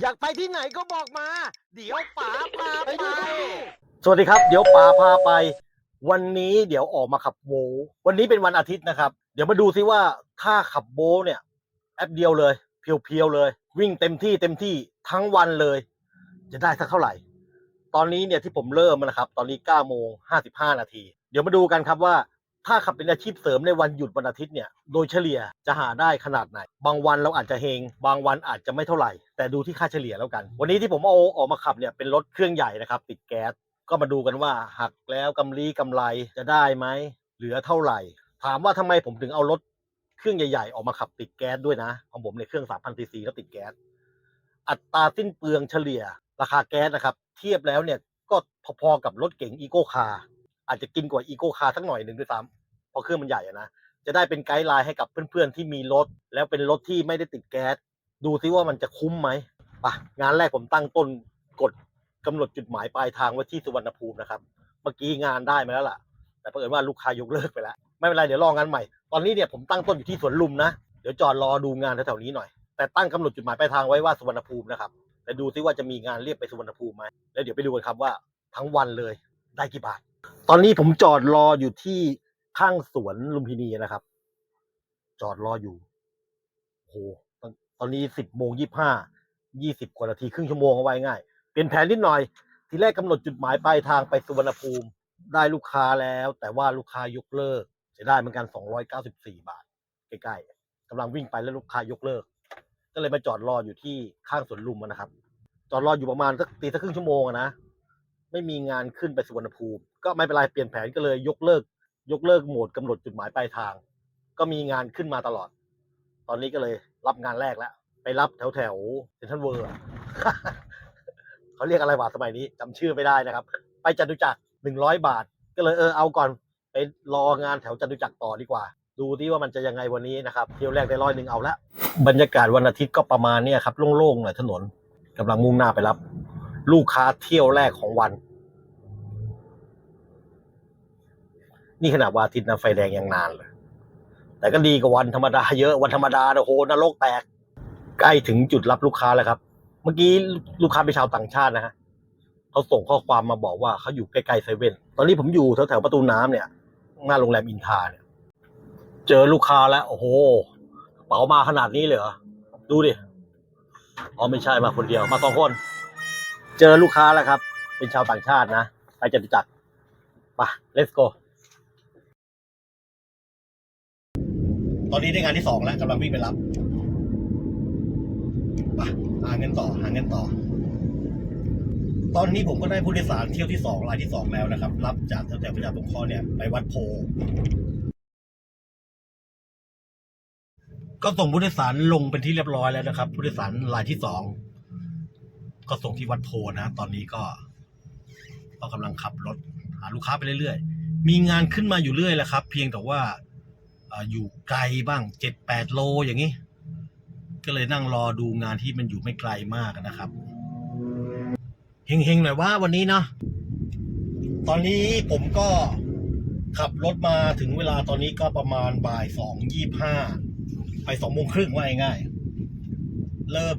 อยากไปที่ไหนก็บอกมา เดี๋ยวป๋าพาไป สวัสดีครับ เดี๋ยวป๋าพาไป วันนี้เดี๋ยวออกมาขับโบทวันนี้เป็นวันอาทิตย์นะครับ เดี๋ยวมาดูซิว่าถ้าขับโบทเนี่ยแอปเดียวเลย เพียวๆเลย วิ่งเต็มที่เต็มที่ทั้งวันเลย จะได้สักเท่าไหร่ ตอนนี้เนี่ยที่ผมเริ่มนะครับ ตอนนี้9โมง55นาที เดี๋ยวมาดูกันครับว่า ถ้าขับเป็นอาชีพเสริมในวันหยุดวันอาทิตย์เนี่ย โดยเฉลี่ยจะหาได้ขนาดไหน บางวันเราอาจจะเฮง บางวันอาจจะไม่เท่าไหร่ แต่ดูที่ค่าเฉลี่ยแล้วกัน วันนี้ที่ผมเอาออกมาขับเนี่ยเป็นรถเครื่องใหญ่นะครับ ติดแก๊ส ก็มาดูกันว่าหักแล้วกำไรกำไรจะได้ไหม เหลือเท่าไหร่ ถามว่าทำไมผมถึงเอารถเครื่องใหญ่ๆ ออกมาขับติดแก๊สด้วยนะ ของผมในเครื่อง3,000ซีซีก็ติดแก๊ส อัตราสิ้นเปลืองเฉลี่ย ราคาแก๊สนะครับ เทียบแล้วเนี่ยก็พอๆกับรถเก๋งอีโก้คาร์อาจจะกินกว่าอีโก้คาร์สักหน่อยหนึ่งด้วยซ้ำ เพราะเครื่องมันใหญ่อะนะจะได้เป็นไกด์ไลน์ให้กับเพื่อนๆที่มีรถ แล้วเป็นรถที่ไม่ได้ติดแก๊ส ดูซิว่ามันจะคุ้มไหมไปะงานแรกผมตั้งต้นกดกำหนดจุดหมายปลายทางไว้ที่สุวรรณภูมินะครับเมื่อกี้งานได้มาแล้วล่ะ แต่เผอิญว่าลูกค้ายกเลิกไปแล้ว ไม่เป็นไรเดี๋ยวรองานใหม่ ตอนนี้เนี่ยผมตั้งต้นอยู่ที่สวนลุมนะเดี๋ยวจอดรอดูงานแถวๆนี้หน่อย แต่ตั้งกำหนดจุดหมายปลายทางไว้ว่าสุวรรณภูมินะครับแต่ดูซิว่าจะมีงานเรียกไปสุวรรณภูมิไหมแล้วเดี๋ยวไปดูกันครับว่าทั้งวันเลยได้กี่บาทตอนนี้ผมจอดรออยู่ที่ ข้างสวนลุมพินีนะครับ จอดรออยู่โอ้โหตอนนี้สิบโมงยี่ห้ายี่สิบกว่านาทีครึ่งชั่วโมงเอาไว้ง่ายเปลี่ยนแผนนิดหน่อย ทีแรกกำหนดจุดหมายปลายทางไปสุวรรณภูมิได้ลูกค้าแล้ว แต่ว่าลูกค้ายกเลิกเสียได้เหมือนกัน294บาท ใกล้ๆกำลังวิ่งไปแล้วลูกค้ายกเลิก ก็เลยมาจอดรออยู่ที่ข้างสวนลุมนะครับ จอดรออยู่ประมาณสักตีสักครึ่งชั่วโมงนะไม่มีงานขึ้นไปสุวรรณภูมิ ก็ไม่เป็นไรเปลี่ยนแผนก็เลยยกเลิก ยกเลิกโหมดกำหนดจุดหมายปลายทาง ก็มีงานขึ้นมาตลอด ตอนนี้ก็เลยรับงานแรกแล้ว ไปรับแถวแถวเซนทรัลเวิร์เขาเรียกอะไรวะสมัยนี้จำชื่อไม่ได้นะครับ ไปจตุจักรหนึ่งร้อยบาท ก็เลยเออเอาก่อนไปรองานแถวจตุจักรต่อดีกว่า ดูที่ว่ามันจะยังไงวันนี้นะครับเที่ยวแรกได้ร้อยหนึ่งเอาละบรรยากาศวันอาทิตย์ก็ประมาณเนี้ยครับโล่งๆหน่อยถนนกำลังมุ่งหน้าไปรับ ลูกค้าเที่ยวแรกของวัน นี่ขนาดวันอาทิตย์นะไฟแดงยังนานเลย แต่ก็ดีกว่าวันธรรมดาเยอะวันธรรมดาเนี่ยโอ้โหนรกแตก ใกล้ถึงจุดรับลูกค้าแล้วครับ เมื่อกี้ลูกค้าเป็นชาวต่างชาตินะฮะเขาส่งข้อความมาบอกว่าเขาอยู่ใกล้ๆเซเว่นตอนนี้ผมอยู่แถวๆประตูน้ำเนี่ยหน้าโรงแรมอินทาเนี่ย เจอลูกค้าแล้ว โอ้โหกระเป๋ามาขนาดนี้เลยเหรอดูดิอ๋อไม่ใช่มาคนเดียวมาสองคน เจอลูกค้าแล้วครับ เป็นชาวต่างชาตินะไปจตุจักรไป let's go ตอนนี้ได้งานที่สองแล้วกำลังวิ่งไปรับไปหาเงินต่อหาเงินต่อ ตอนนี้ผมก็ได้ผู้โดยสารเที่ยวที่สองรายที่สองแล้วนะครับ รับจากแถวๆพญาตงคอเนี่ยไปวัดโพ ก็ส่งผู้โดยสารลงเป็นที่เรียบร้อยแล้วนะครับ ผู้โดยสารรายที่สองก็ส่งที่วัดโพนะ ตอนนี้ก็ก็กำลังขับรถ หาลูกค้าไปเรื่อยๆ มีงานขึ้นมาอยู่เรื่อยแหละครับ เพียงแต่ว่า อยู่ไกลบ้างเจ็ดแปดโลอย่างนี้ ก็เลยนั่งรอดูงานที่มันอยู่ไม่ไกลมากนะครับเฮงๆหน่อยว่าวันนี้เนาะตอนนี้ผมก็ขับรถมาถึงเวลาตอนนี้ก็ประมาณบ่ายสองยี่ห้าไปสองโมงครึ่งว่าง่ายๆเริ่ม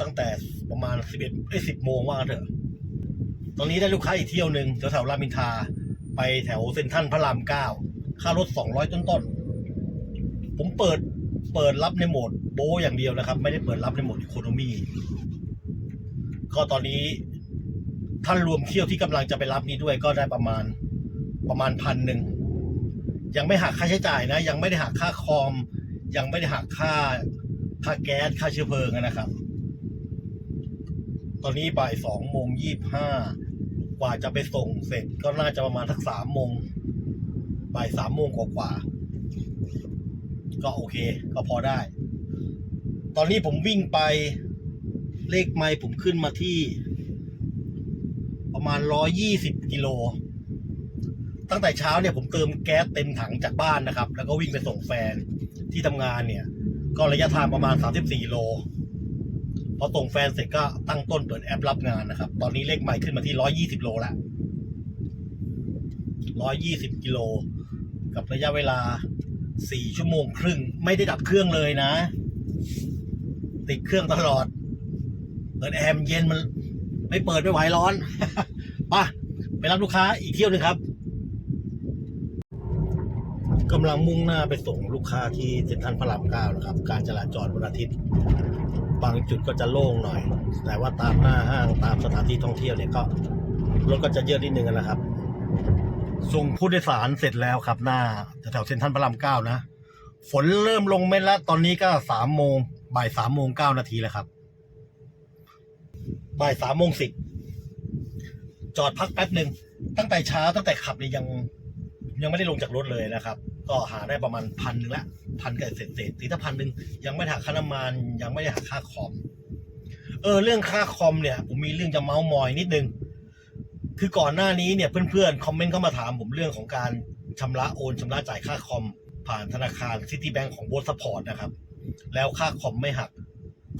ตั้งแต่ประมาณสิบเอ็ดไอ้สิบโมงว่างเถอะ ตอนนี้ได้ลูกค้าอีกเที่ยวหนึ่งแถวแถวรามินทา ไปแถวเซ็นทรัลพระรามเก้าค่ารถสองร้อยต้นๆ ผมเปิดเปิดรับในโหมดโบอย่างเดียวนะครับ ไม่ได้เปิดรับในโหมดอีโคโนมีก็ตอนนี้ท่านรวมเที่ยวที่กำลังจะไปรับนี้ด้วยก็ได้ประมาณประมาณพันหนึ่งยังไม่หักค่าใช้จ่ายนะ ยังไม่ได้หักค่าคอม ยังไม่ได้หักค่าค่าแก๊สค่าเชื้อเพลิงนะครับ ตอนนี้บ่ายสองโมงยี่ห้ากว่าจะไปส่งเสร็จก็น่าจะประมาณสักสามโมงบ่ายสามโมงกว่าๆ ก็โอเค ก็พอได้ ตอนนี้ผมวิ่งไปเลขไมล์ผมขึ้นมาที่ ประมาณร้อยี่สิบกิโล ตั้งแต่เช้าเนี่ยผมเติมแก๊สเต็มถังจากบ้านนะครับ แล้วก็วิ่งไปส่งแฟนที่ทำงานเนี่ย ก็ระยะทางประมาณ34โลพอส่งแฟนเสร็จก็ตั้งต้นเปิดแอปรับงานนะครับ ตอนนี้เลขใหม่ขึ้นมาที่120โลแล้ว120กิโล กับระยะเวลา 4ชั่วโมงครึ่ง ไม่ได้ดับเครื่องเลยนะ ติดเครื่องตลอด เปิดแอร์มเย็นมัน ไม่เปิดไม่ไหวร้อนไปไปรับลูกค้าอีกเที่ยวนึงครับกำลังมุ่งหน้าไปส่งลูกค้าที่เซ็นทรัลพระรามเก้านะครับ การจราจรวันอาทิตย์ บางจุดก็จะโล่งหน่อย แต่ว่าตามหน้าห้างตามสถานที่ท่องเที่ยวเนี่ยก็รถก็จะเยอะนิดนึงนะครับ ส่งผู้โดยสารเสร็จแล้วครับหน้าแถวเซ็นทรัลพระรามเก้านะ ฝนเริ่มลงเม็ดแล้ว ตอนนี้ก็สามโมงบ่ายสามโมงเก้านาทีแล้วครับ บ่ายสามโมงสิบจอดพักแป๊บหนึ่งตั้งแต่เช้าตั้งแต่ขับเนี่ยยัง ยังไม่ได้ลงจากรถเลยนะครับ ก็หาได้ประมาณพันหนึ่งละพันกับเศษเศษตีถ้าพันหนึ่งยังไม่หักค่าน้ำมันยังไม่ได้หักค่าคอม เออ เรื่องค่าคอมเนี่ย ผมมีเรื่องจะเมาส์มอยนิดนึง คือก่อนหน้านี้เนี่ยเพื่อนๆคอมเมนต์เข้ามาถามผมเรื่องของการชำระโอนชำระจ่ายค่าคอมผ่านธนาคารซิตี้แบงก์ของโบสปอร์ตนะครับ แล้วค่าคอมไม่หัก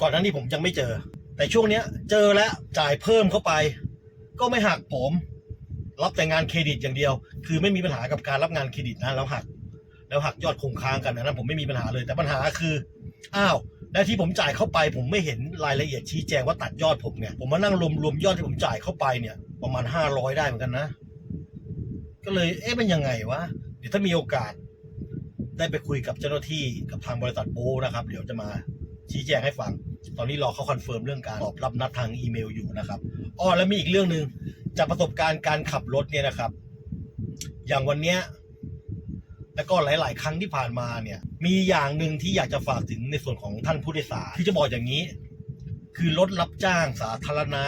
ก่อนหน้านี้ผมยังไม่เจอ แต่ช่วงเนี้ยเจอแล้วจ่ายเพิ่มเข้าไป ก็ไม่หักผม รับแต่งานเครดิตอย่างเดียว คือไม่มีปัญหากับการรับงานเครดิตนะแล้วหัก แล้วหักยอดคงค้างกันนะนั้นผมไม่มีปัญหาเลย แต่ปัญหาคืออ้าวแล้วที่ผมจ่ายเข้าไป ผมไม่เห็นรายละเอียดชี้แจงว่าตัดยอดผมเนี่ยผมมานั่งรวมรวมยอดที่ผมจ่ายเข้าไปเนี่ย ประมาณห้าร้อยได้เหมือนกันนะ ก็เลย เอ๊ะมันยังไงวะ เดี๋ยวถ้ามีโอกาส ได้ไปคุยกับเจ้าหน้าที่กับทางบริษัทโบนะครับ เดี๋ยวจะมาชี้แจงให้ฟัง ตอนนี้รอเขาคอนเฟิร์มเรื่องการตอบรับนัดทางอีเมลอยู่นะครับอ๋อแล้วมีอีกเรื่องหนึ่งจากประสบการณ์การขับรถเนี่ยนะครับ อย่างวันเนี้ยแล้วก็หลาย ๆ ครั้งที่ผ่านมาเนี่ย มีอย่างหนึ่งที่อยากจะฝากถึงในส่วนของท่านผู้โดยสารที่จะบอกอย่างนี้ คือรถรับจ้างสาธารณะ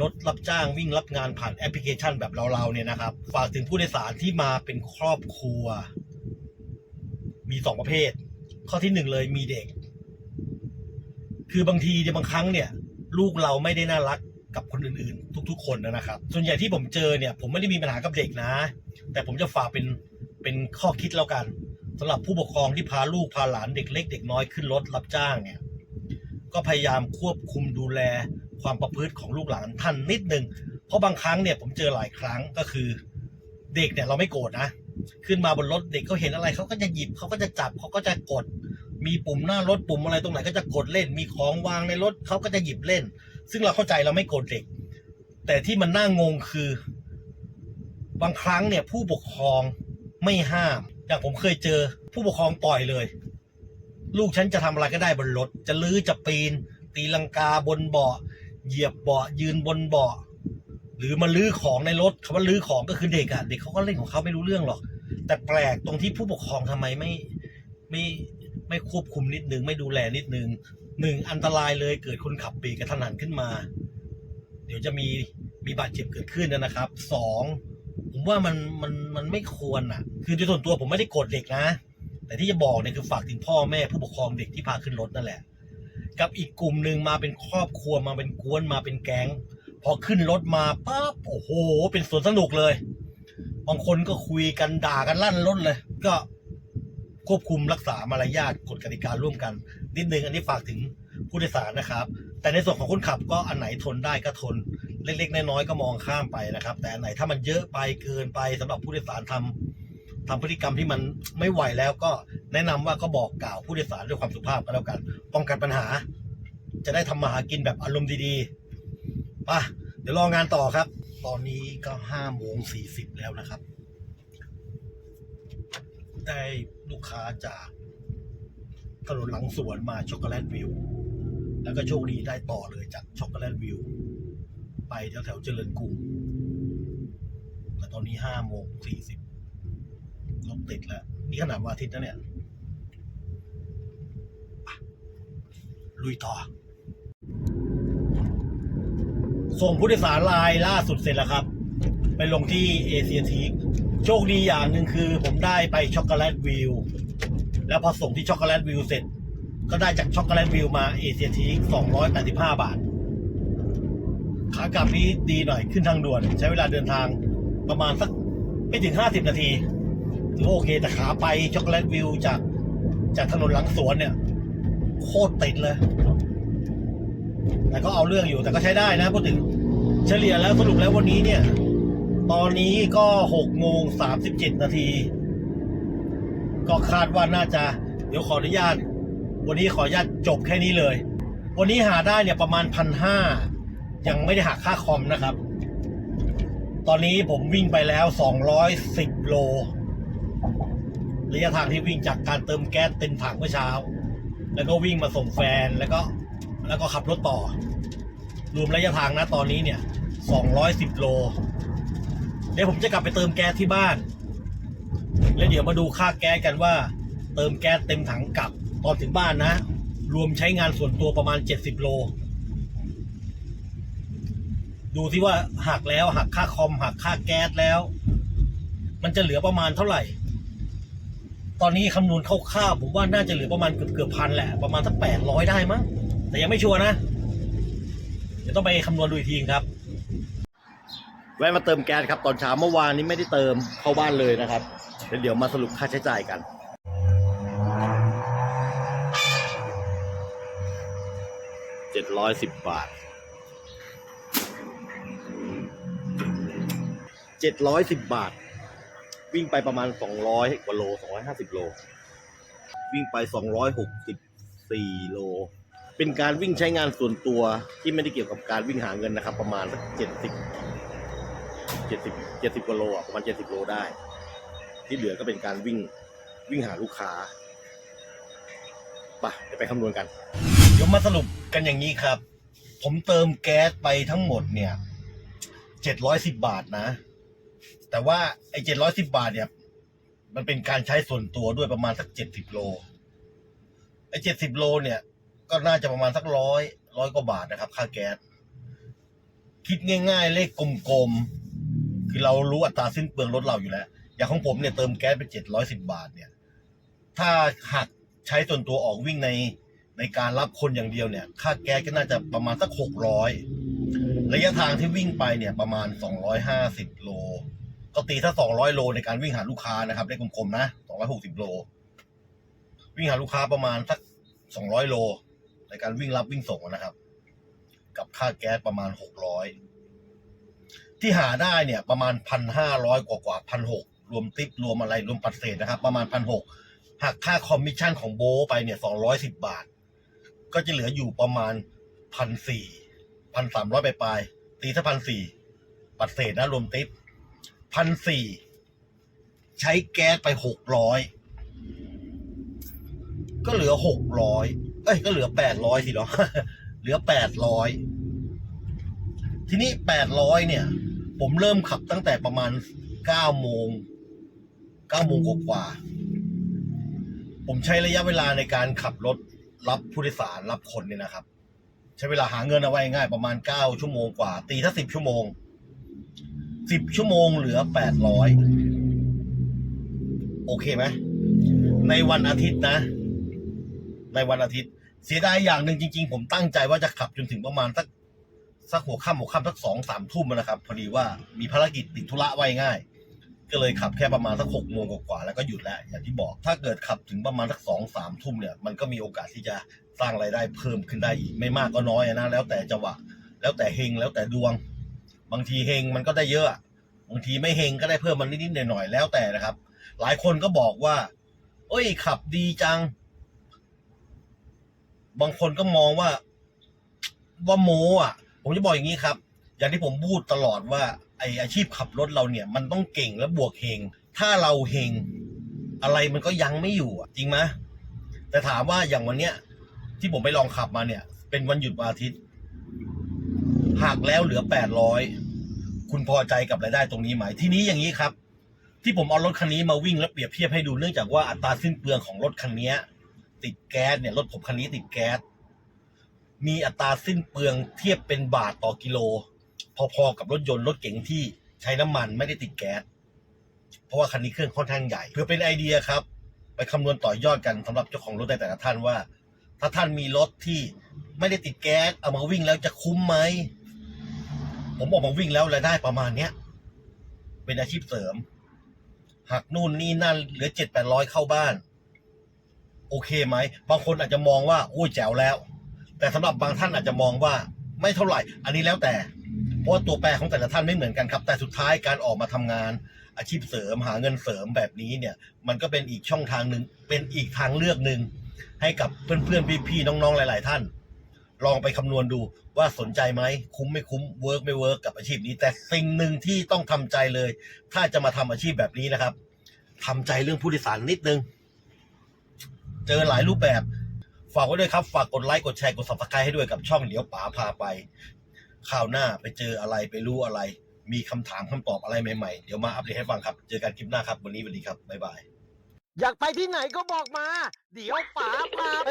รถรับจ้างวิ่งรับงานผ่านแอปพลิเคชันแบบเราๆเนี่ยนะครับ ฝากถึงผู้โดยสารที่มาเป็นครอบครัว มีสองประเภท ข้อที่หนึ่งเลยมีเด็ก คือบางทีเนี่ยบางครั้งเนี่ย ลูกเราไม่ได้น่ารักกับคนอื่นๆ ทุก ๆ คนนะครับ ส่วนใหญ่ที่ผมเจอเนี่ย ผมไม่ได้มีปัญหากับเด็กนะ แต่ผมจะฝากเป็นเป็นข้อคิดแล้วกันสำหรับผู้ปกครองที่พาลูกพาหลานเด็กเล็กเด็กน้อยขึ้นรถรับจ้างเนี่ย ก็พยายามควบคุมดูแล ความประพฤติของลูกหลานท่านนิดนึง เพราะบางครั้งเนี่ยผมเจอหลายครั้งก็คือ เด็กเนี่ยเราไม่โกรธนะ ขึ้นมาบนรถเด็กเขาเห็นอะไรเขาก็จะหยิบเขาก็จะจับเขาก็จะกด มีปุ่มหน้ารถปุ่มอะไรตรงไหนก็จะกดเล่น มีของวางในรถเขาก็จะหยิบเล่น ซึ่งเราเข้าใจเราไม่โกรธเด็ก แต่ที่มันน่างงคือ บางครั้งเนี่ยผู้ปกครองไม่ห้าม อย่างผมเคยเจอผู้ปกครองปล่อยเลย ลูกฉันจะทำอะไรก็ได้บนรถ จะลื้อจะปีน ตีลังกาบนเบาะ เหยียบเบาะยืนบนเบาะหรือมาลื้อของในรถคำว่าลื้อของก็คือเด็กอะเด็กเขาก็เล่นของเขาไม่รู้เรื่องหรอก แต่แปลกตรงที่ผู้ปกครองทำไมไม่ไม่ไม่ควบคุมนิดนึงไม่ดูแลนิดนึงหนึ่งอันตรายเลยเกิดคนขับเบรกกระทันหันขึ้นมา เดี๋ยวจะมีมีบาดเจ็บเกิดขึ้นนะครับสองผมว่ามันมันมันไม่ควรอะ คือโดยส่วนตัวผมไม่ได้โกรธเด็กนะ แต่ที่จะบอกเนี่ยคือฝากถึงพ่อแม่ผู้ปกครองเด็กที่พาขึ้นรถนั่นแหละ กับอีกกลุ่มหนึ่งมาเป็นครอบครัวมาเป็นกวนมาเป็นแก๊ง พอขึ้นรถมาปั๊บโอ้โห เป็นสวนสนุกเลย บางคนก็คุยกันด่ากันลั่นรถเลย ก็ควบคุมรักษามารยาทกฎกติการ่วมกัน นิดนึงอันนี้ฝากถึงผู้โดยสารนะครับ แต่ในส่วนของคนขับก็อันไหนทนได้ก็ทน เล็กๆน้อยๆก็มองข้ามไปนะครับ แต่อันไหนถ้ามันเยอะไปเกินไปสำหรับผู้โดยสารทำ ทำพฤติกรรมที่มันไม่ไหวแล้วก็แนะนำว่าก็บอกกล่าวผู้โดยสารด้วยความสุภาพก็แล้วกัน ป้องกันปัญหา จะได้ทำมาหากินแบบอารมณ์ดีๆป่ะเดี๋ยวรองานต่อครับ ตอนนี้ก็ห้าโมงสี่สิบแล้วนะครับ ได้ลูกค้าจากถนนหลังสวนมาช็อกโกแลตวิว แล้วก็โชคดีได้ต่อเลยจากช็อกโกแลตวิว ไปแถวแถวเจริญกรุงแต่ตอนนี้ห้าโมงสี่สิบ รถติดแล้ว นี่ขนาดวันอาทิตย์นะเนี่ยลุยต่อ ส่งผู้โดยสารรายล่าสุดเสร็จแล้วครับ ไปลงที่เอเชียทีโชคดีอย่างหนึ่งคือ ผมได้ไปช็อกโกแลตวิว แล้วพอส่งที่ช็อกโกแลตวิวเสร็จ ก็ได้จากช็อกโกแลตวิวมาเอเชียที285 บาท ขากลับนี้ดีหน่อยขึ้นทางด่วน ใช้เวลาเดินทางประมาณสักไม่ถึง 50 นาที ถือว่าโอเคแต่ขาไปช็อกโกแลตวิวจากจากถนนหลังสวนเนี่ย โคตรติดเลย แต่ก็เอาเรื่องอยู่แต่ก็ใช้ได้นะพูดถึงเฉลี่ยแล้วสรุปแล้ววันนี้เนี่ย ตอนนี้ก็หกโมงสามสิบเจ็ดนาที ก็คาดว่าน่าจะ เดี๋ยวขออนุญาต วันนี้ขออนุญาตจบแค่นี้เลย วันนี้หาได้เนี่ยประมาณพันห้ายังไม่ได้หักค่าคอมนะครับ ตอนนี้ผมวิ่งไปแล้วสองร้อยสิบโล ระยะทางที่วิ่งจากการเติมแก๊สเต็มถังเมื่อเช้า แล้วก็วิ่งมาส่งแฟนแล้วก็แล้วก็ขับรถต่อ รวมระยะทางนะตอนนี้เนี่ยสองร้อยสิบโล เดี๋ยวผมจะกลับไปเติมแก๊สที่บ้าน แล้วเดี๋ยวมาดูค่าแก๊สกันว่า เติมแก๊สเต็มถังกลับตอนถึงบ้านนะ รวมใช้งานส่วนตัวประมาณเจ็ดสิบโล ดูที่ว่าหักแล้วหักค่าคอมหักค่าแก๊สแล้ว มันจะเหลือประมาณเท่าไหร่ ตอนนี้คำนวณคร่าวๆผมว่าน่าจะเหลือประมาณเกือบเกือบพันแหละ ประมาณสักแปดร้อยได้มั้ง แต่ยังไม่ชัวร์นะ เดี๋ยวต้องไปคำนวณดูอีกทีครับ แวะมาเติมแก๊สครับ ตอนเช้าเมื่อวานนี้ไม่ได้เติมเข้าบ้านเลยนะครับเดี๋ยวเดี๋ยวมาสรุปค่าใช้จ่ายกันเจ็ดร้อยสิบบาทเจ็ดร้อยสิบบาท วิ่งไปประมาณสองร้อยกว่าโลสองร้อยห้าสิบโล วิ่งไปสองร้อยหกสิบสี่โล เป็นการวิ่งใช้งานส่วนตัวที่ไม่ได้เกี่ยวกับการวิ่งหาเงินนะครับ ประมาณสักเจ็ดสิบเจ็ดสิบเจ็ดสิบกว่าโลอะประมาณเจ็ดสิบโลได้ ที่เหลือก็เป็นการวิ่งวิ่งหาลูกค้าไปเดี๋ยวไปคำนวณกัน เดี๋ยวมาสรุปกันอย่างนี้ครับ ผมเติมแก๊สไปทั้งหมดเนี่ยเจ็ดร้อยสิบบาทนะ แต่ว่าไอ้เจ็ดร้อยสิบบาทเนี่ย มันเป็นการใช้ส่วนตัวด้วยประมาณสักเจ็ดสิบโล ไอ้เจ็ดสิบโลเนี่ย ก็น่าจะประมาณสักร้อยร้อยกว่าบาทนะครับ ค่าแก๊ส คิดง่าย ๆ เลขกลมๆ คือเรารู้อัตราสิ้นเปลืองรถเราอยู่แล้ว อย่างของผมเนี่ยเติมแก๊สไปเจ็ดร้อยสิบาทเนี่ย ถ้าหักใช้ส่วนตัวออกวิ่งในในการรับคนอย่างเดียวเนี่ย ค่าแก๊สก็น่าจะประมาณสักหกร้อยระยะทางที่วิ่งไปเนี่ยประมาณสองร้อยห้าสิบโล ก็ตีถ้าสองร้อยโลในการวิ่งหาลูกค้านะครับเลขกลมๆนะสองร้อยหกสิบโล วิ่งหาลูกค้าประมาณสักสองร้อยโล ในการวิ่งรับวิ่งส่งนะครับ กับค่าแก๊สประมาณหกร้อยที่หาได้เนี่ยประมาณพันห้าร้อยกว่ากว่าพันหกรวมติปรวมอะไรรวมปัดเศษนะครับ ประมาณพันหกหักค่าคอมมิชชั่นของโบไปเนี่ยสองร้อยสิบบาท ก็จะเหลืออยู่ประมาณพันสี่พันสามร้อยไปปลายตีถ้าพันสี่ปัดเศษนะรวมติป พันสี่ใช้แก๊สไปหกร้อยก็เหลือหกร้อยเอ้ยก็เหลือแปดร้อยสิเนาะเหลือแปดร้อยทีนี้แปดร้อยเนี่ย ผมเริ่มขับตั้งแต่ประมาณเก้าโมงเก้าโมงกว่า ผมใช้ระยะเวลาในการขับรถรับผู้โดยสารรับคนเนี่ยนะครับ ใช้เวลาหาเงินเอาไว้ง่ายประมาณเก้าชั่วโมงกว่า ตีถ้าสิบชั่วโมง สิบชั่วโมงเหลือแปดร้อยโอเคไหมในวันอาทิตย์นะ ในวันอาทิตย์ เสียดายอย่างหนึ่งจริง ๆ ผมตั้งใจว่าจะขับจนถึงประมาณสักสักหัวค่ำหัวค่ำสักสองสามทุ่มนะครับพอดีว่ามีภารกิจติดธุระไว้ง่าย ก็เลยขับแค่ประมาณสักหกโมงกว่าๆแล้วก็หยุดแล้วอย่างที่บอก ถ้าเกิดขับถึงประมาณสักสองสามทุ่มเนี่ย มันก็มีโอกาสที่จะสร้างรายได้เพิ่มขึ้นได้อีกไม่มากก็น้อยนะแล้วแต่จังหวะแล้วแต่เฮงแล้วแต่ดวง บางทีเฮงมันก็ได้เยอะ บางทีไม่เฮงก็ได้เพิ่มมันนิดๆหน่อยๆแล้วแต่นะครับ หลายคนก็บอกว่าเอ้ยขับดีจัง บางคนก็มองว่าว่าโมอะ ผมจะบอกอย่างนี้ครับ อย่างที่ผมพูดตลอดว่าไออาชีพขับรถเราเนี่ย มันต้องเก่งและบวกเฮง ถ้าเราเฮงอะไรมันก็ยังไม่อยู่อะจริงไหมแต่ถามว่าอย่างวันเนี้ยที่ผมไปลองขับมาเนี่ย เป็นวันหยุดวันอาทิตย์ หักแล้วเหลือแปดร้อยคุณพอใจกับรายได้ตรงนี้ไหม ทีนี้อย่างนี้ครับ ที่ผมเอารถคันนี้มาวิ่งแล้วเปรียบเทียบให้ดูเนื่องจากว่าอัตราสิ้นเปลืองของรถคันนี้ติดแก๊สเนี่ยรถผมคันนี้ติดแก๊สมีอัตราสิ้นเปลืองเทียบเป็นบาทต่อกิโล พอๆกับรถยนต์รถเก๋งที่ใช้น้ำมันไม่ได้ติดแก๊สเพราะว่าคันนี้เครื่องค่อนข้างใหญ่ เพื่อเป็นไอเดียครับ ไปคำนวณต่อยอดกันสำหรับเจ้าของรถในแต่ละท่านว่า ถ้าท่านมีรถที่ไม่ได้ติดแก๊สเอามาวิ่งแล้วจะคุ้มไหม ผมออกมาวิ่งแล้วรายได้ประมาณเนี้ย เป็นอาชีพเสริม หักนู่นนี่นั่นเหลือเจ็ดแปดร้อยเข้าบ้าน โอเคไหมบางคนอาจจะมองว่าโอ้ยแจ๋วแล้ว แต่สำหรับบางท่านอาจจะมองว่า ไม่เท่าไหร่ อันนี้แล้วแต่ เพราะว่าตัวแปรของแต่ละท่านไม่เหมือนกันครับ แต่สุดท้ายการออกมาทำงาน อาชีพเสริมหาเงินเสริมแบบนี้เนี่ย มันก็เป็นอีกช่องทางหนึ่งเป็นอีกทางเลือกหนึ่งให้กับเพื่อนๆพี่ๆน้องๆหลาย ๆ ท่าน ลองไปคำนวณดูว่าสนใจไหมคุ้มไม่คุ้มเวิร์กไม่เวิร์กกับอาชีพนี้ แต่สิ่งหนึ่งที่ต้องทำใจเลย ถ้าจะมาทำอาชีพแบบนี้นะครับทำใจเรื่องผู้โดยสารนิดนึง เจอหลายรูปแบบ ฝากไว้ด้วยครับ ฝากกดไลค์กดแชร์กด subscribe ให้ด้วยกับช่องเดี๋ยวป๋าพาไปข่าวหน้าไปเจออะไรไปรู้อะไร มีคำถามคำตอบอะไรใหม่ๆ เดี๋ยวมาอัปเดตให้ฟังครับ เจอกันคลิปหน้าครับ วันนี้สวัสดีครับบ๊ายบายอยากไปที่ไหนก็บอกมา เดี๋ยวป๋าพาไป